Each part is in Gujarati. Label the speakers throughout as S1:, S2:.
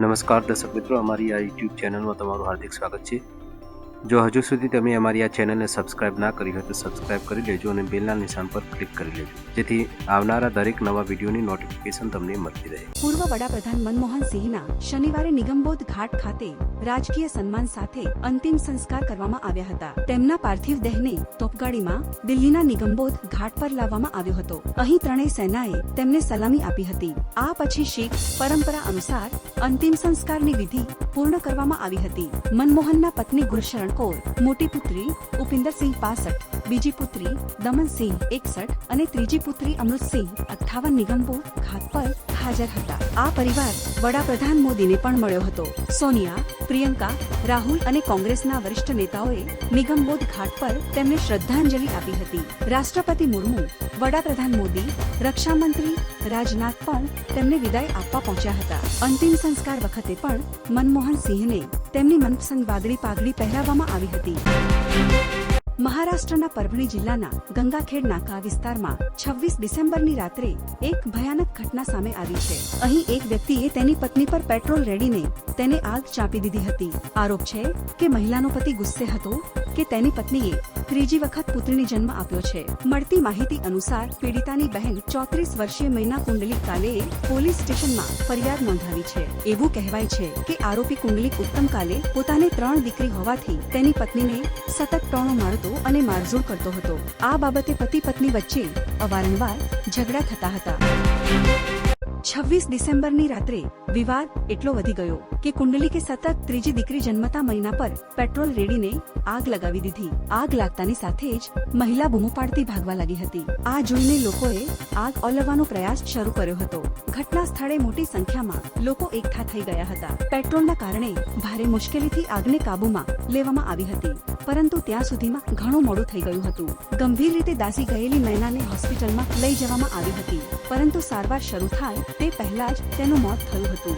S1: નમસ્કાર દર્શક મિત્રો, અમારી આ યુટ્યુબ ચેનલમાં તમારું હાર્દિક સ્વાગત છે. જો હજુ સુધી તમે અમારી આ ચેનલને સબસ્ક્રાઇબ ના કરી હોય તો સબસ્ક્રાઇબ કરી લેજો અને બેલના નિશાન પર ક્લિક કરી લેજો. જેથી આવનારા દરેક નવા વિડીયોની નોટિફિકેશન તમને મળતી રહે.
S2: પૂર્વ વડાપ્રધાન મનમોહન સિંહના શનિવારે નિગમબોધ ઘાટ ખાતે રાજકીય સન્માન સાથે અંતિમ સંસ્કાર કરવામાં આવ્યા હતા. તેમના પાર્થિવ દેહને તોપગાડીમાં દિલ્હીના નિગમબોધ ઘાટ પર લાવવામાં આવ્યો હતો. અહીં ત્રણેય સેનાએ તેમને સલામી આપી હતી. આ પછી શીખ પરંપરા અનુસાર અંતિમ સંસ્કારની વિધિ પૂર્ણ કરવામાં આવી હતી. મનમોહનના પત્ની ગુરશરણ કૌર, મોટી પુત્રી ઉપિન્દરસિંહ પાસઠ, બીજી પુત્રી દમનસિંહ એકસઠ અને ત્રીજી પુત્રી અમૃતસિંહ અઠ્ઠાવન નિગમબોધ ઘાટ પર હાજર હતા. આ પરિવાર વડાપ્રધાન મોદીને પણ મળ્યો હતો. સોનિયા, પ્રિયંકા, રાહુલ અને કોંગ્રેસના વરિષ્ઠ નેતાઓએ નિગમબોધ ઘાટ પર તેમને શ્રદ્ધાંજલિ આપી હતી. રાષ્ટ્રપતિ મુર્મુ, વડાપ્રધાન મોદી, રક્ષામંત્રી રાજનાથ પણ તેમને વિદાય આપવા પહોંચ્યા હતા. અંતિમ સંસ્કાર વખતે પણ મનમોહન સિંહને તેમની મનપસંદ વાદળી પાઘડી પહેરાવવામાં આવી હતી. મહારાષ્ટ્રના પરભણી જિલ્લાના ગંગાખેડ નાકા વિસ્તારમાં છવ્વીસ ડિસેમ્બરની રાત્રે એક ભયાનક ઘટના સામે આવી છે. અહીં એક વ્યક્તિએ તેની પત્ની પર પેટ્રોલ રેડીને તેને આગ ચાંપી દીધી હતી. આરોપ છે કે મહિલાનો પતિ ગુસ્સે હતો કે તેની પત્નીએ ત્રીજી વખત પુત્રીને જન્મ આપ્યો છે. મળતી માહિતી અનુસાર પીડિતાની બહેન ચોત્રીસ વર્ષીય મહિના કુંડલિક કાલેએ પોલીસ સ્ટેશનમાં ફરિયાદ નોંધાવી છે. એવું કહેવાય છે કે આરોપી કુંડલિક ઉત્તમ કાલે પોતાને ત્રણ દીકરી હોવાથી તેની પત્નીને સતત ટોણો મારતો અને મારઝૂડ કરતો હતો. આ બાબતે પતિ પત્ની વચ્ચે અવારનવાર ઝઘડા થતા હતા. છવ્વીસ ડિસેમ્બરની રાત્રે વિવાદ એટલો વધી ગયો કે કુંડલિકે સતત ત્રીજી દીકરી જન્મતા મહિના પર પેટ્રોલ રેડીને આગ લગાવી દીધી. આગ લાગતાની સાથે જ મહિલા બૂમો પાડતી ભાગવા લાગી હતી. આ જોઈને લોકોએ આગ ઓલવવાનો પ્રયાસ શરૂ કર્યો હતો. ઘટના સ્થળે મોટી સંખ્યામાં લોકો એકઠા થઈ ગયા હતા. પેટ્રોલના કારણે ભારે મુશ્કેલીથી આગને કાબૂમાં લેવામાં આવી હતી. પરંતુ ત્યાં સુધીમાં ઘણું મોડું થઈ ગયું હતું. ગંભીર રીતે દાઝી ગયેલી મૈનાને હોસ્પિટલમાં લઈ જવામાં આવી હતી. પરંતુ સારવાર શરૂ થાય તે પહેલા જ તેનું મોત થયું હતું.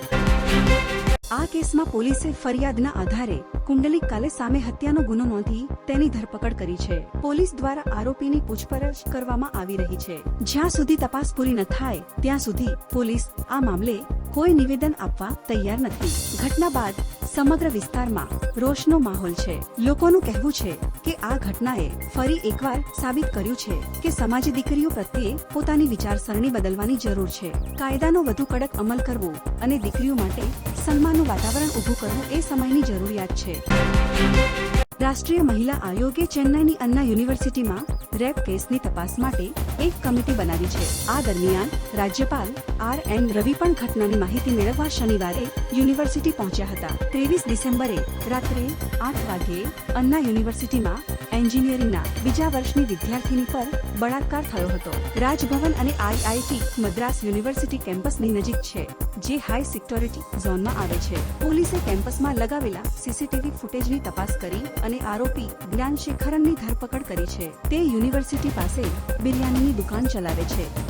S2: આ કેસમાં પોલીસે ફરિયાદના આધારે કુંડલી કાલે સામે હત્યાનો ગુનો નોંધી તેની ધરપકડ કરી છે. પોલીસ દ્વારા આરોપીની પૂછપરછ કરવામાં આવી રહી છે. જ્યાં સુધી તપાસ પૂરી ન થાય, ત્યાં સુધી પોલીસ આ મામલે કોઈ નિવેદન આપવા તૈયાર નથી. ઘટના બાદ સમગ્ર વિસ્તારમાં રોષનો માહોલ છે. લોકોનું કહેવું છે કે આ ઘટનાએ ફરી એકવાર સાબિત કર્યું છે કે સમાજ દીકરીઓ પ્રત્યે પોતાની વિચારસરણી બદલવાની જરૂર છે. કાયદાનો વધુ કડક અમલ કરવો અને દીકરીઓ માટે સન્માનનું વાતાવરણ ઊભું કરવું એ સમયની જરૂરિયાત છે. રાષ્ટ્રીય મહિલા આયોગે ચેન્નાઈની અન્ના યુનિવર્સિટીમાં રેપ કેસની તપાસ માટે એક કમિટી બનાવી છે. આ દરમિયાન રાજ્યપાલ આર એન રવિ પણ ઘટનાની માહિતી મેળવવા શનિવારે યુનિવર્સિટી પહોંચ્યા હતા. ત્રેવીસ ડિસેમ્બરે રાત્રે આઠ વાગ્યે અન્ના યુનિવર્સિટીમાં એન્જિનિયરિંગના બીજા વર્ષની વિદ્યાર્થીની પર બળાત્કાર થયો હતો. રાજભવન અને આઈઆઈટી મદ્રાસ યુનિવર્સિટી કેમ્પસની નજીક છે, જે હાઈ સિક્યોરિટી ઝોનમાં આવે છે. પોલીસે કેમ્પસમાં લગાવેલા સીસીટીવી ફૂટેજની તપાસ કરી અને આરોપી જ્ઞાનશેખરનની ધરપકડ કરી છે. તે યુનિવર્સિટી પાસે બિરયાનીની દુકાન ચલાવે છે.